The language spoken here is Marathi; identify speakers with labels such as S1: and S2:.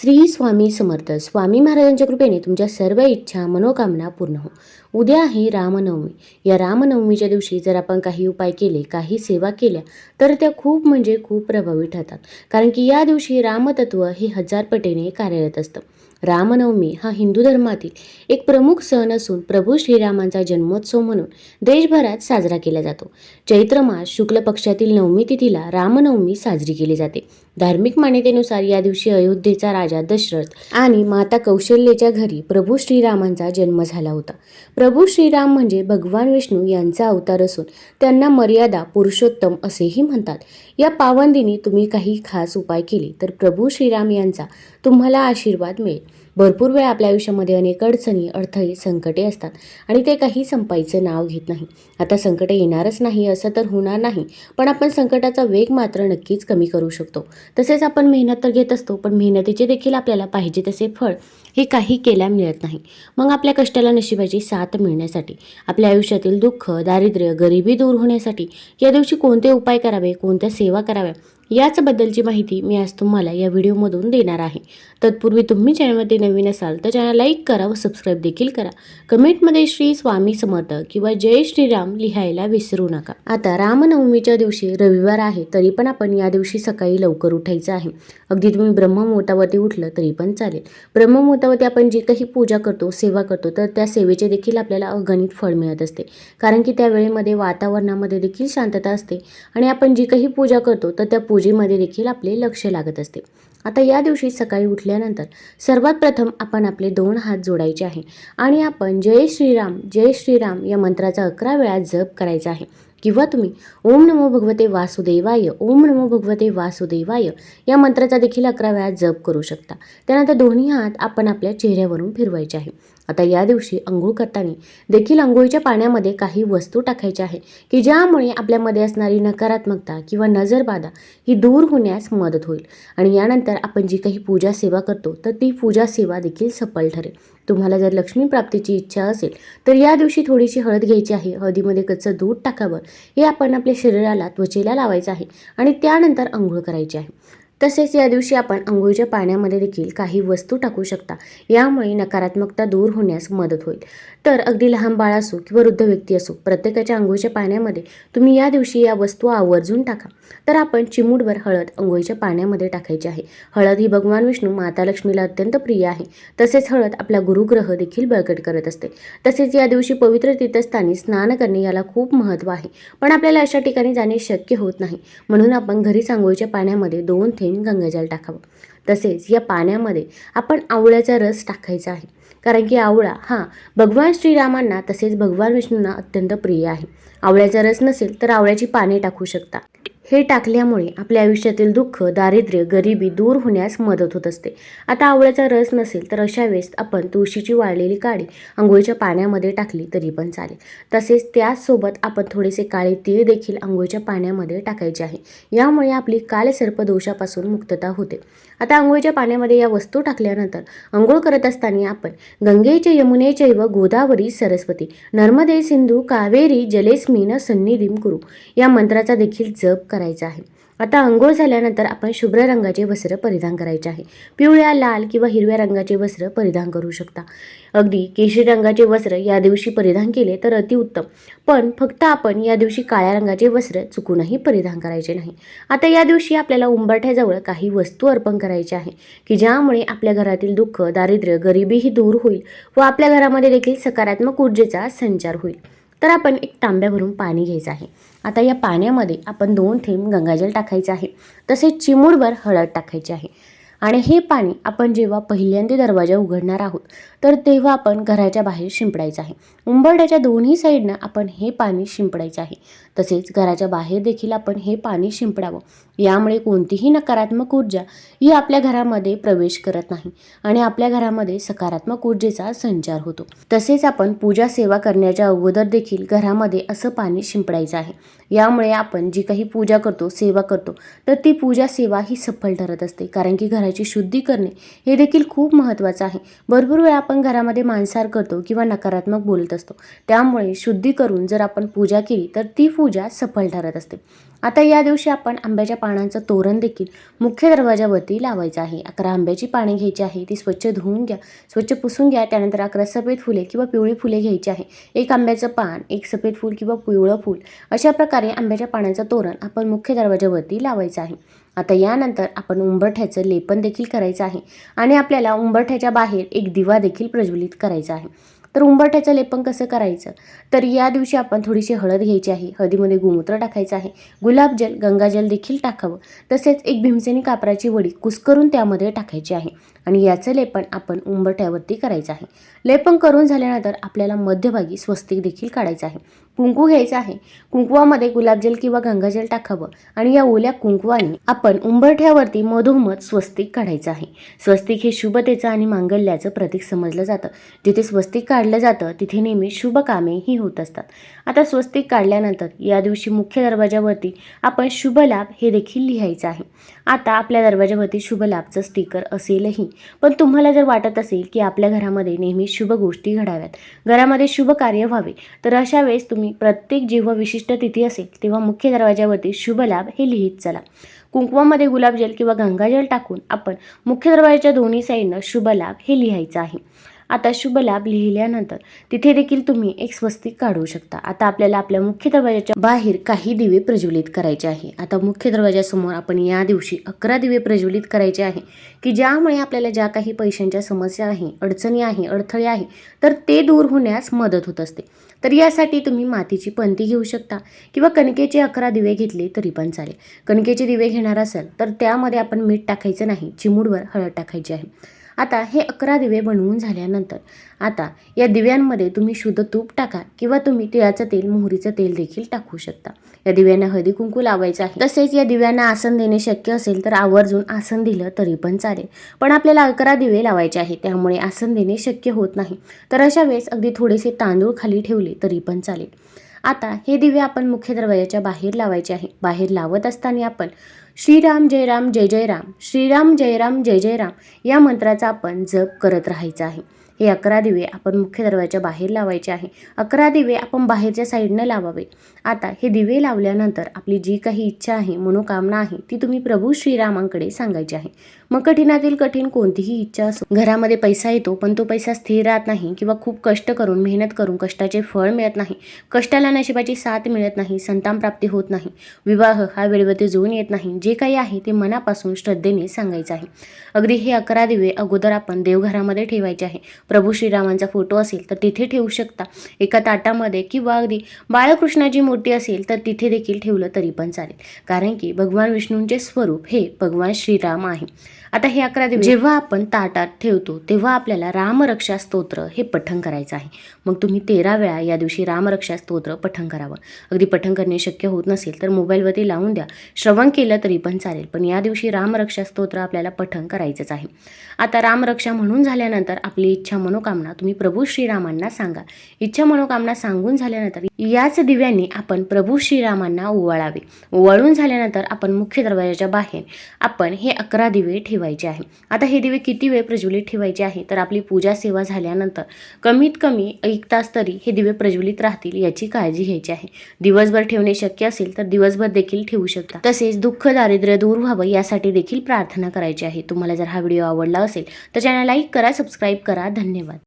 S1: श्री स्वामी समर्थ. स्वामी महाराजांच्या कृपेने तुमच्या सर्व इच्छा मनोकामना पूर्ण हो. उद्या आहे रामनवमी. या रामनवमीच्या दिवशी जर आपण काही उपाय केले काही सेवा केल्या तर त्या खूप म्हणजे खूप प्रभावी ठरतात. कारण की या दिवशी रामतत्व हे हजार पटीने कार्यरत असतं. रामनवमी हा हिंदू धर्मातील एक प्रमुख सण असून प्रभू श्रीरामांचा जन्मोत्सव म्हणून देशभरात साजरा केला जातो. चैत्र मास शुक्ल पक्षातील नवमी तिथीला रामनवमी साजरी केली जाते. धार्मिक मान्यतेनुसार या दिवशी अयोध्येचा राजा दशरथ आणि माता कौशल्येच्या घरी प्रभू श्रीरामांचा जन्म झाला होता. प्रभू श्रीराम म्हणजे भगवान विष्णू यांचा अवतार असून त्यांना मर्यादा पुरुषोत्तम असेही म्हणतात. या पावन दिनी तुम्ही काही खास उपाय केले तर प्रभू श्रीराम यांचा तुम्हाला आशीर्वाद मिळेल. भरपूर वेळा आपल्या आयुष्यामध्ये अनेक अडचणी अडथळे संकटे असतात आणि ते काही संपायचं नाव घेत नाही. आता संकटे येणारच नाही असं तर होणार नाही पण आपण संकटाचा वेग मात्र नक्कीच कमी करू शकतो. तसेच आपण मेहनत तर घेत असतो पण मेहनतीचे देखील आपल्याला पाहिजे तसे फळ हे काही केल्या मिळत नाही. मग आपल्या कष्टाला नशिबाची साथ मिळण्यासाठी आपल्या आयुष्यातील दुःख दारिद्र्य गरिबी दूर होण्यासाठी या दिवशी कोणते उपाय करावे कोणत्या सेवा कराव्या याचबद्दलची माहिती मी आज तुम्हाला या व्हिडिओमधून देणार आहे. तत्पूर्वी तुम्ही चॅनलमध्ये नवीन असाल तर चॅनल लाईक करा व सबस्क्राईब देखील करा. कमेंटमध्ये श्री स्वामी समर्थ किंवा जय श्रीराम लिहायला विसरू नका. आता रामनवमीच्या दिवशी रविवार आहे तरी पण आपण या दिवशी सकाळी लवकर उठायचं आहे. अगदी तुम्ही ब्रह्ममुहूर्तावरती उठलं तरी पण चालेल. ब्रह्ममुहूर्तावरती आपण जी काही पूजा करतो सेवा करतो तर त्या सेवेचे देखील आपल्याला अगणित फळ मिळत असते. कारण की त्या वेळेमध्ये वातावरणामध्ये देखील शांतता असते. आणि आपण जी काही पूजा करतो तर त्या पूजेमध्ये देखील आपले लक्ष लागत असते. आता या दिवशी सकाळी उठल्यानंतर सर्वात प्रथम आपण आपले दोन हात जोडायचे आहे आणि आपण जय श्रीराम जय श्रीराम या मंत्राचा अकरा वेळा जप करायचा आहे. किंवा तुम्ही ओम नमो भगवते वासुदेवाय ओम नमो भगवते वासुदेवाय या मंत्राचा देखील अकरा वेळा जप करू शकता. त्यानंतर दोन्ही हात आपण आपल्या चेहऱ्यावरून फिरवायचे आहे. आता या दिवशी अंघोळ करताना देखील अंघोळीच्या पाण्यामध्ये काही वस्तू टाकायच्या आहे की ज्यामुळे आपल्यामध्ये असणारी नकारात्मकता किंवा नजरबाधा ही दूर होण्यास मदत होईल. आणि यानंतर आपण जी काही पूजा सेवा करतो तर ती पूजा सेवा देखील सफल ठरेल. तुम्हाला जर लक्ष्मी प्राप्तीची इच्छा असेल तर या दिवशी थोडीशी हळद घ्यायची आहे. हळदीमध्ये कच्चं दूध टाकावं. हे आपण आपल्या शरीराला त्वचेला लावायचं आहे आणि त्यानंतर अंघोळ करायची आहे. तसेच या दिवशी आपण अंघोळीच्या पाण्यामध्ये देखील काही वस्तू टाकू शकता. यामुळे नकारात्मकता दूर होण्यास मदत होईल. तर अगदी लहान बाळ असो किंवा वृद्ध व्यक्ती असो प्रत्येकाच्या अंघोळीच्या पाण्यामध्ये तुम्ही या दिवशी या वस्तू आवर्जून टाका. तर आपण चिमूटभर हळद अंघोळीच्या पाण्यामध्ये टाकायची आहे. हळद ही भगवान विष्णू माता लक्ष्मीला अत्यंत प्रिय आहे. तसेच हळद आपला गुरुग्रह देखील बळकट करत असते. तसेच या दिवशी पवित्र तीर्थस्थानी स्नान करणे याला खूप महत्त्व आहे. पण आपल्याला अशा ठिकाणी जाणे शक्य होत नाही. म्हणून आपण घरीच आंघोळीच्या पाण्यामध्ये दोन थेंब गंगाजल टाकावं. तसेच या पाण्यामध्ये आपण आवळ्याचा रस टाकायचा आहे. कारण की आवळा हा भगवान श्रीरामांना तसेच भगवान विष्णूंना अत्यंत प्रिय आहे. आवळ्याचा रस नसेल तर आवळ्याची पाने टाकू शकता. हे टाकल्यामुळे आपल्या आयुष्यातील दुःख दारिद्र्य गरिबी दूर होण्यास मदत होत असते. आता आवळ्याचा रस नसेल तर अशा वेळेस आपण तुळशीची वाळलेली काळी आंघोळीच्या पाण्यामध्ये टाकली तरी पण चालेल. तसेच त्याचसोबत आपण थोडेसे काळे तीळ देखील आंघोळीच्या पाण्यामध्ये टाकायचे आहे. यामुळे आपली कालसर्पदोषापासून मुक्तता होते. आता आंघोळीच्या पाण्यामध्ये या वस्तू टाकल्यानंतर आंघोळ करत असताना आपण गंगेचे यमुनेचे व गोदावरी सरस्वती नर्मदे सिंधू कावेरी जलेस्मिन सन्निधीम कुरु या मंत्राचा देखील जप करायचं आहे. आता अंघोळ झाल्यानंतर आपण शुभ्र रंगाचे वस्त्र परिधान करायचे आहे. पिवळ्या लाल किंवा हिरव्या रंगाचे वस्त्र परिधान करू शकता. अगदी केशरी रंगाचे वस्त्र या दिवशी परिधान केले तर अतिउत्तम पण फक्त आपण या दिवशी काळ्या रंगाचे वस्त्र चुकूनही परिधान करायचे नाही. आता या दिवशी आपल्याला उंबरठ्याजवळ काही वस्तू अर्पण करायची आहे की ज्यामुळे आपल्या घरातील दुःख दारिद्र्य गरिबीही दूर होईल व आपल्या घरामध्ये देखील सकारात्मक ऊर्जेचा संचार होईल. तर आपण एक तांब्या भरून पाणी घ्यायचं आहे. आता या पाण्यामध्ये आपण दोन थेंब गंगाजल टाकायचं आहे. तसेच चिमूटभर हळद टाकायची आहे. आणि हे पाणी आपण जेव्हा पहिल्यांदा दरवाजा उघडणार आहोत तर तेव्हा आपण घराच्या बाहेर शिंपडायचं आहे. उंबरड्याच्या दोन्ही साईडनं आपण हे पाणी शिंपडायचं आहे. तसेच घराच्या बाहेर देखील आपण हे पाणी शिंपडावं. यामुळे कोणतीही नकारात्मक ऊर्जा ही आपल्या घरामध्ये प्रवेश करत नाही आणि आपल्या घरामध्ये सकारात्मक ऊर्जेचा संचार होतो. तसेच आपण पूजा सेवा करण्याच्या अगोदर देखील घरामध्ये असं पाणी शिंपडायचं आहे. यामुळे आपण जी काही पूजा करतो सेवा करतो तर ती पूजा सेवा ही सफल ठरत असते. कारण की घराची शुद्धी करणे हे देखील खूप महत्त्वाचं आहे. भरपूर वेळा आपण घरामध्ये मांसाहार करतो किंवा नकारात्मक बोलत असतो. त्यामुळे शुद्धी करून जर आपण पूजा केली तर ती पूजा सफल ठरत असते. आता या दिवशी आपण आंब्याच्या पानांचं तोरण देखील मुख्य दरवाजावरती लावायचं आहे. अकरा आंब्याची पाने घ्यायची आहे ती स्वच्छ धुवून घ्या स्वच्छ पुसून घ्या त्यानंतर अकरा सफेद फुले किंवा पिवळी फुले घ्यायची आहे. एक आंब्याचं पान एक सफेद फूल किंवा पिवळं फूल अशा प्रकारे आंब्याच्या पानांचं तोरण आपण मुख्य दरवाजावरती लावायचं आहे. आता यानंतर आपण उंबरठ्याचं लेपन देखील करायचं आहे आणि आपल्याला उंबरठ्याच्या बाहेर एक दिवा देखील प्रज्वलित करायचा आहे. तर उंबरठ्याचं लेपन कसं करायचं? तर या दिवशी आपण थोडीशी हळद घ्यायची आहे. हळदीमध्ये गोमूत्र टाकायचं आहे. गुलाबजल गंगाजल देखील टाकावं. तसेच एक भीमसेनी कापराची वडी कुस्करून त्यामध्ये टाकायची आहे. आणि याचं लेपन आपण उंबरठ्यावरती करायचं आहे. लेपन करून झाल्यानंतर आपल्याला मध्यभागी स्वस्तिक देखील काढायचं आहे. कुंकू घ्यायचं आहे. कुंकुवामध्ये गुलाबजल किंवा गंगाजल टाकावं आणि या ओल्या कुंकवाने आपण उंबरठ्यावरती मधोमध स्वस्तिक काढायचं आहे. स्वस्तिक हे शुभतेचं आणि मांगल्याचं प्रतीक समजलं जातं. जिथे स्वस्तिक काढलं जातं तिथे नेहमी शुभ कामे ही होत असतात. आता स्वस्तिक काढल्यानंतर या दिवशी मुख्य दरवाजावरती आपण शुभ लाभ हे देखील लिहायचं आहे. आता आपल्या दरवाजावरती शुभ लाभचं स्टिकर असेलही. पण तुम्हाला जर वाटत असेल की आपल्या घरामध्ये नेहमी शुभ गोष्टी घडाव्यात घरामध्ये शुभ कार्य व्हावे तर अशा वेळेस तुम्ही प्रत्येक जेव्हा विशिष्ट तिथी असेल तेव्हा मुख्य दरवाजावरती शुभ लाभ हे लिहित चला. कुंकवामध्ये गुलाबजल किंवा गंगाजल टाकून आपण मुख्य दरवाजाच्या दोन्ही साईडनं शुभ लाभ हे लिहायचं आहे. आता शुभ लाभ लिहिल्यानंतर तिथे देखील तुम्ही एक स्वस्तिक काढू शकता. आता आपल्याला आपल्या मुख्य दरवाजाच्या बाहेर काही दिवे प्रज्वलित करायचे आहे. आता मुख्य दरवाजासमोर आपण या दिवशी अकरा दिवे प्रज्वलित करायचे आहे की ज्यामुळे आपल्याला ज्या काही पैशांच्या समस्या आहे अडचणी आहे अडथळे आहे तर ते दूर होण्यास मदत होत असते. तर यासाठी तुम्ही मातीची पंती घेऊ शकता किंवा कणकेचे अकरा दिवे घेतले तरी पण चालेल. कणकेचे दिवे घेणार असाल तर त्यामध्ये आपण मीठ टाकायचं नाही चिमूडवर हळद टाकायची आहे. आता हे अकरा दिवे बनवून झाल्यानंतर आता या दिव्यांमध्ये तुम्ही शुद्ध तूप टाका किंवा तुम्ही तिळाचं तेल मोहरीचं तेल देखील टाकू शकता. या दिव्यांना हळदी कुंकू लावायचं आहे. तसेच या दिव्यांना आसन देणे शक्य असेल तर आवर्जून आसन दिलं तरी पण चालेल. पण आपल्याला अकरा दिवे लावायचे आहे त्यामुळे आसन देणे शक्य होत नाही. तर अशा वेळेस अगदी थोडेसे तांदूळ खाली ठेवले तरी पण चालेल. आता हे दिवे आपण मुख्य दरवाजाच्या बाहेर लावायचे आहे. बाहेर लावत असताना आपण श्रीराम जय राम जय जय राम श्रीराम जय राम जय जय राम या मंत्राचा आपण जप करत राहायचा आहे. हे अकरा दिवे आपण मुख्य दरवाजाच्या बाहेर लावायचे आहे. अकरा दिवे आपण बाहेरच्या साईडनं लावावे. आता हे दिवे लावल्यानंतर आपली जी काही इच्छा आहे मनोकामना आहे ती तुम्ही प्रभू श्रीरामांकडे सांगायची आहे. मग कठीणातील कठीण कोणतीही इच्छा असो घरामध्ये पैसा येतो पण तो पैसा स्थिर राहत नाही किंवा खूप कष्ट करून मेहनत करून कष्टाचे फळ मिळत नाही. कष्टाला नशिबाची साथ मिळत नाही संतान प्राप्ती होत नाही. विवाह हा वेळेवरती जुळून येत नाही. जे काही आहे ते मनापासून श्रद्धेने सांगायचं आहे. अगदी हे अकरा दिवे अगोदर आपण देवघरामध्ये ठेवायचे आहे. प्रभू श्रीरामांचा फोटो असेल तर तिथे ठेवू शकता. एका ताटामध्ये किंवा अगदी बाळकृष्णाची मूर्ती असेल तर तिथे देखील ठेवलं तरी पण चालेल. कारण की भगवान विष्णूंचे स्वरूप हे भगवान श्रीराम आहे. आता हे अकरा दिवस जेव्हा आपण ताटात ठेवतो तेव्हा आपल्याला रामरक्षा स्तोत्र हे पठण करायचं आहे. मग तुम्ही तेरा वेळा या दिवशी रामरक्षा स्तोत्र पठण करावं. अगदी पठण करणे शक्य होत नसेल तर मोबाईलवरती लावून द्या. श्रवण केलं तरी पण चालेल पण या दिवशी रामरक्षा स्तोत्र आपल्याला पठण करायचंच आहे. आता रामरक्षा म्हणून झाल्यानंतर आपली इच्छा मनोकामना तुम्ही प्रभू श्रीरामांना सांगा. इच्छा मनोकामना सांगून झाल्यानंतर याच दिव्यांनी आपण प्रभू श्रीरामांना ओवाळावे ओवाळून झाल्यानंतर आपण मुख्य दरवाजाच्या बाहेर आपण हे अकरा दिवे ठेवा. ठेवायचे आहे. आता हे दिवे किती वेळ प्रज्वलित ठेवायचे आहे? तर आपली पूजा सेवा झाल्यानंतर कमीत कमी एक तास तरी हे दिवे प्रज्वलित राहतील याची काळजी घ्यायची आहे. दिवसभर ठेवणे शक्य असेल तर दिवसभर देखील ठेवू शकता. तसेच दुःख दारिद्र्य दूर व्हावं यासाठी देखील प्रार्थना करायची आहे. तुम्हाला जर हा व्हिडिओ आवडला असेल तर चॅनल लाईक करा सबस्क्राईब करा. धन्यवाद.